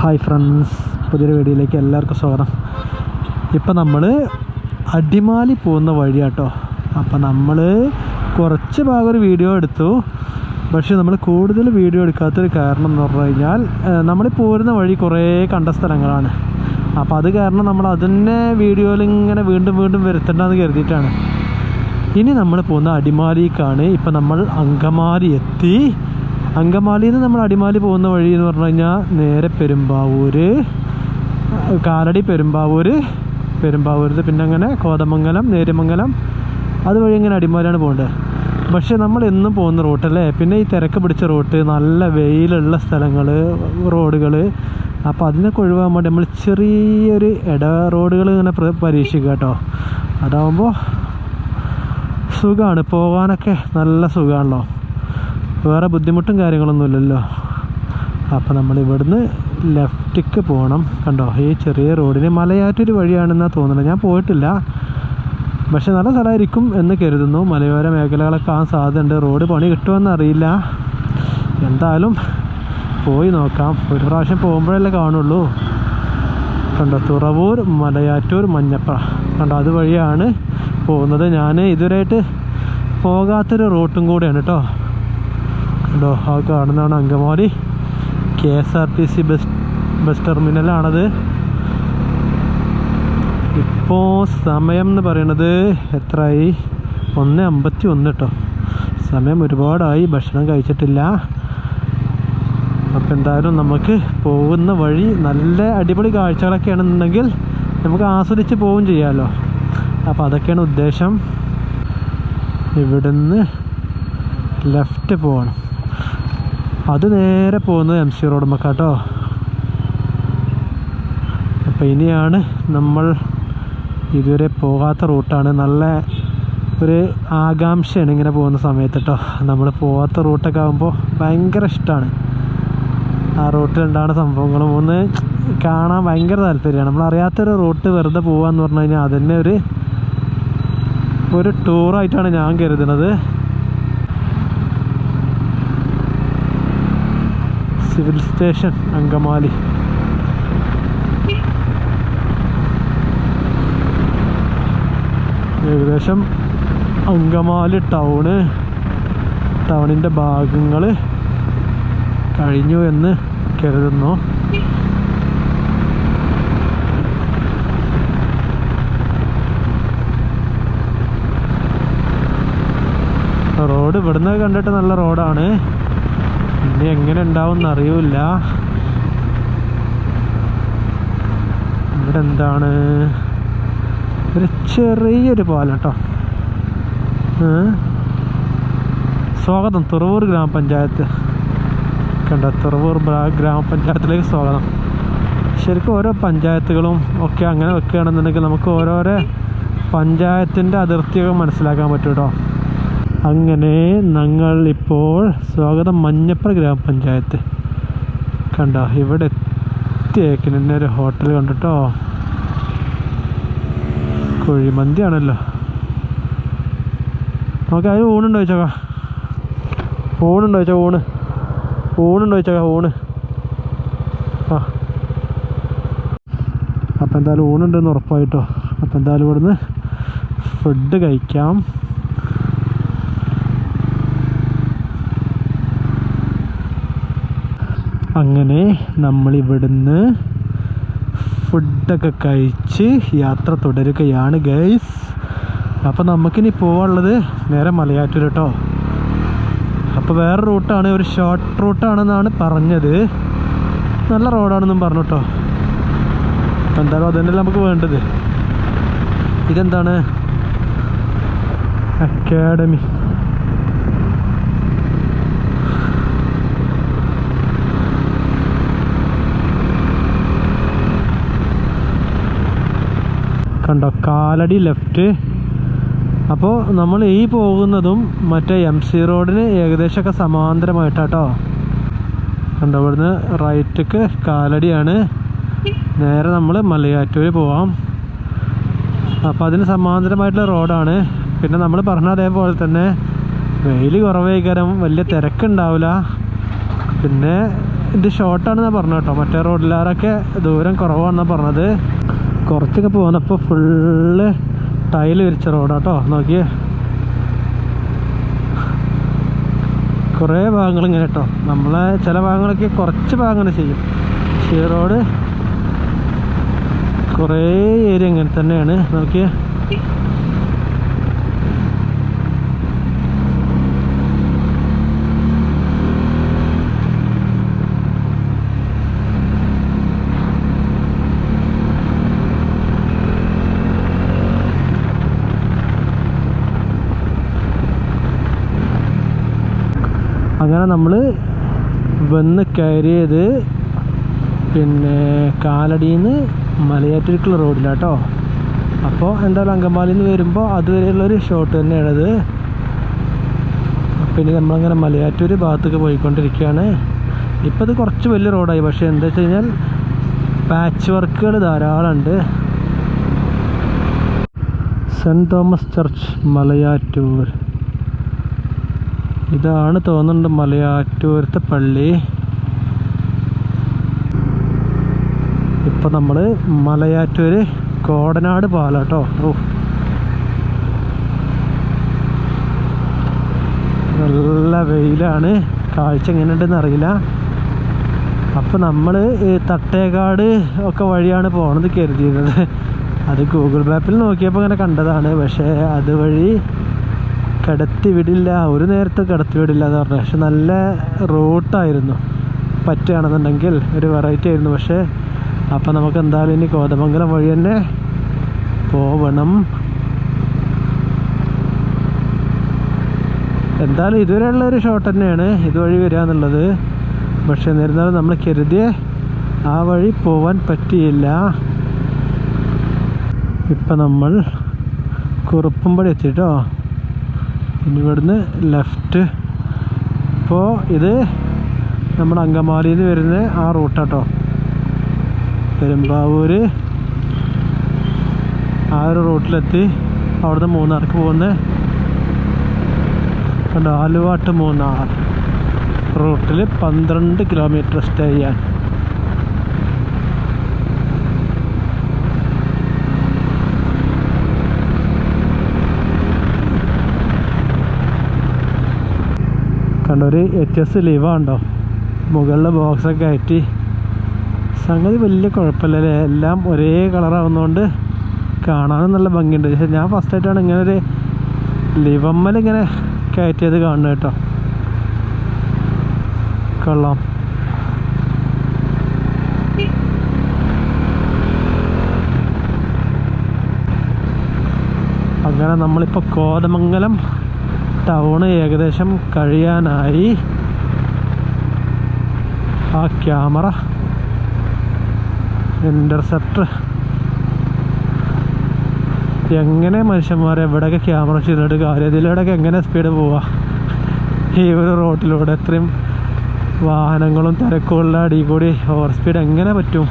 Hi friends പുതിയൊരു വീഡിയോയിലേക്ക് എല്ലാവർക്കും സ്വാഗതം. ഇപ്പം നമ്മൾ അടിമാലി പോകുന്ന വഴിയാട്ടോ. അപ്പം നമ്മൾ കുറച്ച് ഭാഗം ഒരു വീഡിയോ എടുത്തു. പക്ഷേ നമ്മൾ കൂടുതൽ വീഡിയോ എടുക്കാത്തൊരു കാരണം എന്ന് പറഞ്ഞു കഴിഞ്ഞാൽ നമ്മൾ പോരുന്ന വഴി കുറേ കണ്ട സ്ഥലങ്ങളാണ്. അപ്പോൾ അത് കാരണം നമ്മൾ അതിനെ വീഡിയോയിൽ ഇങ്ങനെ വീണ്ടും വീണ്ടും വരുത്തണ്ടെന്ന് കരുതിയിട്ടാണ്. ഇനി നമ്മൾ പോകുന്ന അടിമാലിക്കാണ് ഇപ്പം നമ്മൾ അങ്കമാലി എത്തി. അങ്കമാലിയിൽ നിന്ന് നമ്മൾ അടിമാലി പോകുന്ന വഴി എന്ന് പറഞ്ഞു കഴിഞ്ഞാൽ നേരെ പെരുമ്പാവൂർ കാലടി പെരുമ്പാവൂർ പെരുമ്പാവൂരത്ത് പിന്നെ അങ്ങനെ കോതമംഗലം നേര്യമംഗലം അതുവഴി ഇങ്ങനെ അടിമാലിയാണ് പോകേണ്ടത് പക്ഷേ നമ്മൾ എന്നും പോകുന്ന റൂട്ടല്ലേ പിന്നെ ഈ തിരക്ക് പിടിച്ച റോട്ട് നല്ല വെയിലുള്ള സ്ഥലങ്ങൾ റോഡുകൾ അപ്പോൾ അതിനൊക്കെ ഒഴിവാകാൻ വേണ്ടി നമ്മൾ ചെറിയൊരു ഇട റോഡുകൾ ഇങ്ങനെ പ്ര- പരീക്ഷിക്കുക കേട്ടോ. അതാവുമ്പോൾ സുഖമാണ് പോകാനൊക്കെ നല്ല സുഖമാണല്ലോ വേറെ ബുദ്ധിമുട്ടും കാര്യങ്ങളൊന്നും ഇല്ലല്ലോ അപ്പോൾ നമ്മൾ ഇവിടുന്ന് ലെഫ്റ്റിക്ക് പോകണം കണ്ടോ? ഈ ചെറിയ റോഡിന് മലയാറ്റൊരു വഴിയാണെന്നാണ് തോന്നുന്നത്. ഞാൻ പോയിട്ടില്ല. പക്ഷെ നല്ല സ്ഥലമായിരിക്കും എന്ന് കരുതുന്നു. മലയോര മേഖലകളൊക്കെ ആ സാധ്യതയുണ്ട്. റോഡ് പണി കിട്ടുമെന്ന് അറിയില്ല. എന്തായാലും പോയി നോക്കാം. ഒരു പ്രാവശ്യം പോകുമ്പോഴല്ലേ കാണുള്ളൂ. കണ്ടോ? തുറവൂർ മലയാറ്റൂർ മഞ്ഞപ്പ കണ്ടോ? അതുവഴിയാണ് പോകുന്നത്. ഞാൻ ഇതുവരെയായിട്ട് പോകാത്തൊരു റൂട്ടും കൂടെയാണ് കേട്ടോ. കണ്ടോ ആ കാണുന്നതാണ് Angamaly. K S R T C bus bus ടെർമിനലാണത്. ഇപ്പോൾ സമയം എന്ന് പറയുന്നത് എത്രയായി ഒന്ന് അമ്പത്തി ഒന്ന് കേട്ടോ സമയം ഒരുപാടായി ഭക്ഷണം കഴിച്ചിട്ടില്ല. അപ്പോൾ എന്തായാലും നമുക്ക് പോകുന്ന വഴി നല്ല അടിപൊളി കാഴ്ചകളൊക്കെ ആണെന്നുണ്ടെങ്കിൽ നമുക്ക് ആസ്വദിച്ച് പോവുകയും ചെയ്യാമല്ലോ അപ്പോൾ അതൊക്കെയാണ് ഉദ്ദേശം. ഇവിടുന്ന് ലെഫ്റ്റ് പോകണം അത് നേരെ പോകുന്നത് എം സി റോഡ് മക്കാട്ടോ അപ്പോൾ ഇനിയാണ് നമ്മൾ ഇതുവരെ പോകാത്ത റൂട്ടാണ്. നല്ല ഒരു ആകാംക്ഷയാണ് ഇങ്ങനെ പോകുന്ന സമയത്ത് കേട്ടോ നമ്മൾ പോകാത്ത റൂട്ടൊക്കെ ആകുമ്പോൾ ഭയങ്കര ഇഷ്ടമാണ് ആ റൂട്ടിലുണ്ടാകുന്ന സംഭവങ്ങളും? ഒന്ന് കാണാൻ ഭയങ്കര താല്പര്യമാണ്. നമ്മൾ അറിയാത്തൊരു റൂട്ട് വെറുതെ പോകാന്ന് പറഞ്ഞു കഴിഞ്ഞാൽ അതന്നെ ഒരു ഒരു ടൂറായിട്ടാണ് ഞാൻ കരുതുന്നത്. സിവിൽ സ്റ്റേഷൻ അങ്കമാലി ഏകദേശം അങ്കമാലി ടൗണ്. ടൗണിന്റെ ഭാഗങ്ങൾ കഴിഞ്ഞു എന്ന് കരുതുന്നു. റോഡ് ഇവിടുന്ന് കണ്ടിട്ട് നല്ല റോഡാണ്. ഇനി എങ്ങനെ ഉണ്ടാവും അറിയൂല ഇവിടെ എന്താണ്? ഒരു ചെറിയൊരു പാലം? സ്വാഗതം. തുറവൂർ ഗ്രാമപഞ്ചായത്ത്. കണ്ട? തുറവൂർ ഗ്രാമപഞ്ചായത്തിലേക്ക് സ്വാഗതം. ശരിക്കും ഓരോ പഞ്ചായത്തുകളും ഒക്കെ അങ്ങനെ വെക്കുകയാണെന്നുണ്ടെങ്കിൽ നമുക്ക് ഓരോരോ പഞ്ചായത്തിന്റെ അതിർത്തിയൊക്കെ മനസ്സിലാക്കാൻ പറ്റും കേട്ടോ. അങ്ങനെ ഞങ്ങൾ ഇപ്പോൾ സ്വാഗതം മഞ്ഞപ്പുറ ഗ്രാമപഞ്ചായത്ത്. കണ്ടോ ഇവിടെ എത്തിയേക്കിന് തന്നെ ഒരു ഹോട്ടൽ കണ്ടിട്ടോ? കുഴിമന്തി ആണല്ലോ നമുക്ക് അതിന് ഊണുണ്ടോ ചോക്കാ ഊണുണ്ടോ ചോ ഊണ്? ഊണുണ്ടോ ചോക്ക ഊണ്? ആ. അപ്പം എന്തായാലും ഊണുണ്ടെന്ന് ഉറപ്പായിട്ടോ? അപ്പം എന്തായാലും ഇവിടുന്ന് ഫുഡ് കഴിക്കാം. അങ്ങനെ നമ്മൾ ഇവിടുന്ന് ഫുഡൊക്കെ കഴിച്ച് യാത്ര തുടരുകയാണ് ഗൈസ്. അപ്പോൾ നമുക്കിനി പോകാനുള്ളത് നേരെ മലയാറ്റൂർ കേട്ടോ അപ്പോൾ വേറെ റൂട്ടാണ് ഒരു ഷോർട്ട് റൂട്ടാണെന്നാണ് പറഞ്ഞത്. നല്ല റോഡാണെന്നും പറഞ്ഞു കേട്ടോ എന്തായാലും അതന്നെയല്ലേ നമുക്ക് വേണ്ടത്. ഇതെന്താണ്? അക്കാഡമി. കണ്ടോ? കാലടി ലെഫ്റ്റ് അപ്പോൾ നമ്മൾ ഈ പോകുന്നതും മറ്റേ എം സി റോഡിന് ഏകദേശമൊക്കെ സമാന്തരമായിട്ടാട്ടോ. കണ്ടോ ഇവിടുന്ന് റൈറ്റക്ക് കാലടിയാണ്. നേരെ നമ്മൾ മലയാറ്റൂർ പോവാം. അപ്പോൾ അതിന് സമാന്തരമായിട്ടുള്ള റോഡാണ് പിന്നെ നമ്മൾ പറഞ്ഞ അതേപോലെ തന്നെ വെയിൽ കുറവേക്കാരം വലിയ തിരക്കുണ്ടാവില്ല പിന്നെ ഇത് ഷോർട്ടാണെന്നാണ് പറഞ്ഞു കേട്ടോ. മറ്റേ റോഡിലാറൊക്കെ ദൂരം കുറവാണെന്നാണ് പറഞ്ഞത്. കുറച്ചൊക്കെ പോകുന്നപ്പോൾ ഫുള്ള് ടൈൽ വിരിച്ച റോഡാട്ടോ നോക്കിയേ. കുറേ ഭാഗങ്ങൾ ഇങ്ങനെ കേട്ടോ. നമ്മളെ ചില ഭാഗങ്ങളൊക്കെ കുറച്ച് ഭാഗങ്ങൾ ചെയ്യും. പക്ഷേ റോഡ് കുറേ ഏരിയ ഇങ്ങനെ തന്നെയാണ്. നോക്കിയേ. അങ്ങനെ നമ്മൾ വന്ന് കയറിയത് പിന്നെ കാലടിയിൽ നിന്ന് മലയാറ്റൂർക്കുള്ള റോഡിലാട്ടോ അപ്പോൾ എന്തായാലും അങ്കമാലിയിൽ നിന്ന് വരുമ്പോൾ അതുവരെയുള്ളൊരു ഷോട്ട് തന്നെയാണത്. പിന്നെ നമ്മളങ്ങനെ മലയാറ്റൂർ ഭാഗത്തേക്ക് പോയിക്കൊണ്ടിരിക്കുകയാണ്. ഇപ്പോൾ ഇത് കുറച്ച് വലിയ റോഡായി. പക്ഷേ എന്താ വെച്ച് കഴിഞ്ഞാൽ പാച്ച് വർക്കുകൾ ധാരാളമുണ്ട് സെന്റ് തോമസ് ചർച്ച് മലയാറ്റൂർ. ഇതാണ് തോന്നുന്നുണ്ട് മലയാറ്റൂരത്തെ പള്ളി. ഇപ്പം നമ്മൾ മലയാറ്റൂര് കോടനാട് പാലാട്ടോ ഓ. നല്ല വെയിലാണ്. കാഴ്ച എങ്ങനെയുണ്ടെന്ന് അറിയില്ല. അപ്പം നമ്മൾ തട്ടേക്കാട് ഒക്കെ വഴിയാണ് പോകണത് കരുതിയിരുന്നത്. അത് ഗൂഗിൾ മാപ്പിൽ നോക്കിയപ്പോൾ അങ്ങനെ കണ്ടതാണ്. പക്ഷേ അതുവഴി കിടത്തി വിടില്ല ഒരു നേരത്തെ കടത്തി വിടില്ല എന്ന് പറഞ്ഞു. പക്ഷെ നല്ല റൂട്ടായിരുന്നു പറ്റുകയാണെന്നുണ്ടെങ്കിൽ ഒരു വെറൈറ്റി ആയിരുന്നു. പക്ഷേ അപ്പം നമുക്ക് എന്തായാലും ഇനി കോതമംഗലം വഴി തന്നെ പോവണം. എന്തായാലും ഇതുവരെയുള്ള ഒരു ഷോട്ട് തന്നെയാണ് ഇതുവഴി വരിക എന്നുള്ളത്. പക്ഷേ എന്നിരുന്നാലും നമ്മൾ കരുതിയ ആ വഴി പോവാൻ പറ്റിയില്ല. ഇപ്പം നമ്മൾ കുറുപ്പുംപടി എത്തിട്ടോ ഇനി ഇവിടുന്ന് ലെഫ്റ്റ് ഇപ്പോൾ ഇത് നമ്മുടെ അങ്കമാലിയിൽ നിന്ന് വരുന്ന ആ റൂട്ടാട്ടോ പെരുമ്പാവൂർ ആ ഒരു റൂട്ടിലെത്തി അവിടുന്ന് മൂന്നാർക്ക് പോകുന്ന കണ്ടോ? ആലുവാട്ട് മൂന്നാർ. റൂട്ടിൽ പന്ത്രണ്ട് കിലോമീറ്റർ സ്റ്റേ ചെയ്യാൻ. കണ്ടോ ഒരു എച്ച് എസ് ലീവാണ്ടോ മുകളിലെ ബോക്സൊക്കെ കയറ്റി സംഗതി വലിയ കുഴപ്പമില്ലല്ലേ എല്ലാം ഒരേ കളറാവുന്നതുകൊണ്ട് കാണാനും നല്ല ഭംഗിയുണ്ട്. പക്ഷേ ഞാൻ ഫസ്റ്റായിട്ടാണ് ഇങ്ങനെ ഒരു ലിവമ്മൽ ഇങ്ങനെ കയറ്റിയത് കാണുന്നത് കേട്ടോ. കൊള്ളാം. അങ്ങനെ നമ്മളിപ്പോൾ കോതമംഗലം ടൗണ് ഏകദേശം കഴിയാനായി. ആ ക്യാമറ ഇന്റർസെപ്റ്റർ എങ്ങനെ മനുഷ്യന്മാരെ എവിടെയൊക്കെ ക്യാമറ ചെയ്തിട്ട് കാര്യം? ഇതിലൂടെയൊക്കെ എങ്ങനെ സ്പീഡ് പോവാ? ഈ ഒരു റോട്ടിലൂടെ ഇത്രയും വാഹനങ്ങളും തിരക്കുള്ള അടി കൂടി ഓവർ സ്പീഡ് എങ്ങനെ പറ്റും?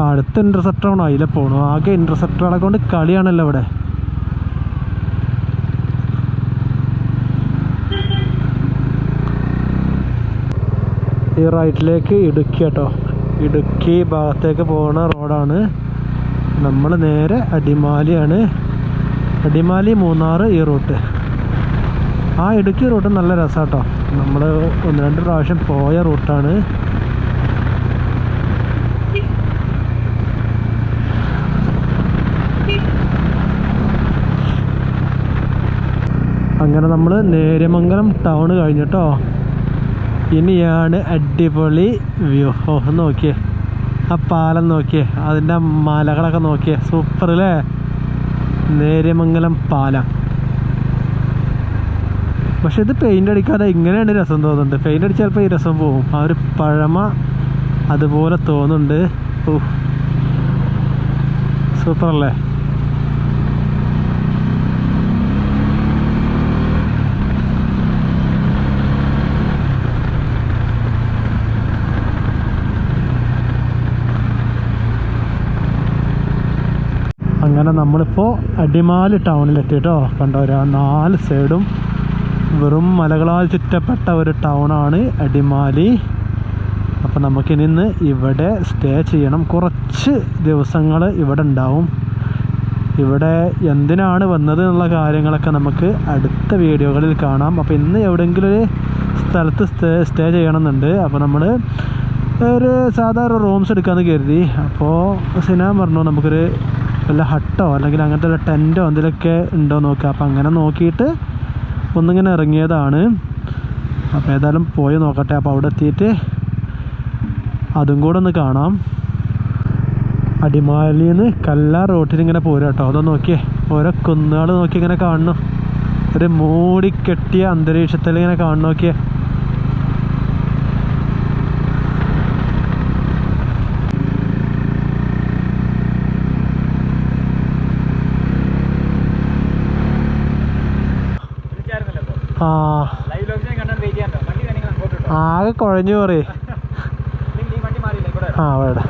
അടുത്ത ഇന്റർസെപ്റ്റർ ആണോ. അതിലെ പോണു. ആകെ ഇന്റർസെപ്റ്ററുകളെ കൊണ്ട് കളിയാണല്ലോ ഇവിടെ. ഈ റൈറ്റിലേക്ക് ഇടുക്കി കേട്ടോ. ഇടുക്കി ഭാഗത്തേക്ക് പോകുന്ന റോഡാണ്. നമ്മൾ നേരെ അടിമാലിയാണ്. അടിമാലി മൂന്നാർ ഈ റൂട്ട്. ആ ഇടുക്കി റൂട്ട് നല്ല രസമാട്ടോ നമ്മൾ ഒന്ന് രണ്ട് പ്രാവശ്യം പോയ റൂട്ടാണ്. അങ്ങനെ നമ്മൾ നേര്യമംഗലം ടൗൺ കഴിഞ്ഞിട്ടോ. ഇനിയാണ് അടിപൊളി വ്യൂ ഓ നോക്കിയേ. ആ പാലം നോക്കിയേ. അതിന്റെ മലകളൊക്കെ നോക്കിയേ. സൂപ്പർ അല്ലേ നേര്യമംഗലം പാലം. പക്ഷെ ഇത് പെയിന്റ് അടിക്കാതെ ഇങ്ങനെയാണ് രസം തോന്നുന്നുണ്ട്. പെയിന്റ് അടിച്ചാൽ ചിലപ്പോൾ ഈ രസം പോവും. ആ ഒരു പഴമ അതുപോലെ തോന്നുന്നുണ്ട്. ഓ സൂപ്പർ അങ്ങനെ നമ്മളിപ്പോൾ അടിമാലി ടൗണിലെത്തി കേട്ടോ കണ്ടോ നാല് സൈഡും വെറും മലകളാൽ ചുറ്റപ്പെട്ട ഒരു ടൗണാണ് അടിമാലി. അപ്പോൾ നമുക്കിനി ഇന്ന് ഇവിടെ സ്റ്റേ ചെയ്യണം. കുറച്ച് ദിവസങ്ങൾ ഇവിടെ ഉണ്ടാവും. ഇവിടെ എന്തിനാണ് വന്നത് എന്നുള്ള കാര്യങ്ങളൊക്കെ നമുക്ക് അടുത്ത വീഡിയോകളിൽ കാണാം. അപ്പോൾ ഇന്ന് എവിടെയെങ്കിലും ഒരു സ്ഥലത്ത് സ്റ്റേ സ്റ്റേ ചെയ്യണമെന്നുണ്ട്. അപ്പോൾ നമ്മൾ ഒരു സാധാരണ റൂംസ് എടുക്കാമെന്ന് കരുതി. അപ്പോൾ സിനിമ പറഞ്ഞു നമുക്കൊരു വല്ല ഹട്ടോ അല്ലെങ്കിൽ അങ്ങനത്തെ വല്ല ടെന്റോ എന്തെങ്കിലുമൊക്കെ ഉണ്ടോ നോക്കുക. അപ്പോൾ അങ്ങനെ നോക്കിയിട്ട് ഒന്നിങ്ങനെ ഇറങ്ങിയതാണ്. അപ്പോൾ ഏതായാലും പോയി നോക്കട്ടെ. അപ്പോൾ അവിടെ എത്തിയിട്ട് അതും കൂടെ ഒന്ന് കാണാം. അടിമാലിന്ന് കല്ലാർ റോട്ടിൽ ഇങ്ങനെ പോരാ കേട്ടോ. അതൊന്ന് നോക്കിയേ. ഓരോ കുന്നുകൾ നോക്കി ഇങ്ങനെ കാണണം ഒരു മൂടിക്കെട്ടിയ അന്തരീക്ഷത്തിൽ ഇങ്ങനെ കാണുന്നു. ആകെ കുഴഞ്ഞു പറയേ ആ അവിടെ.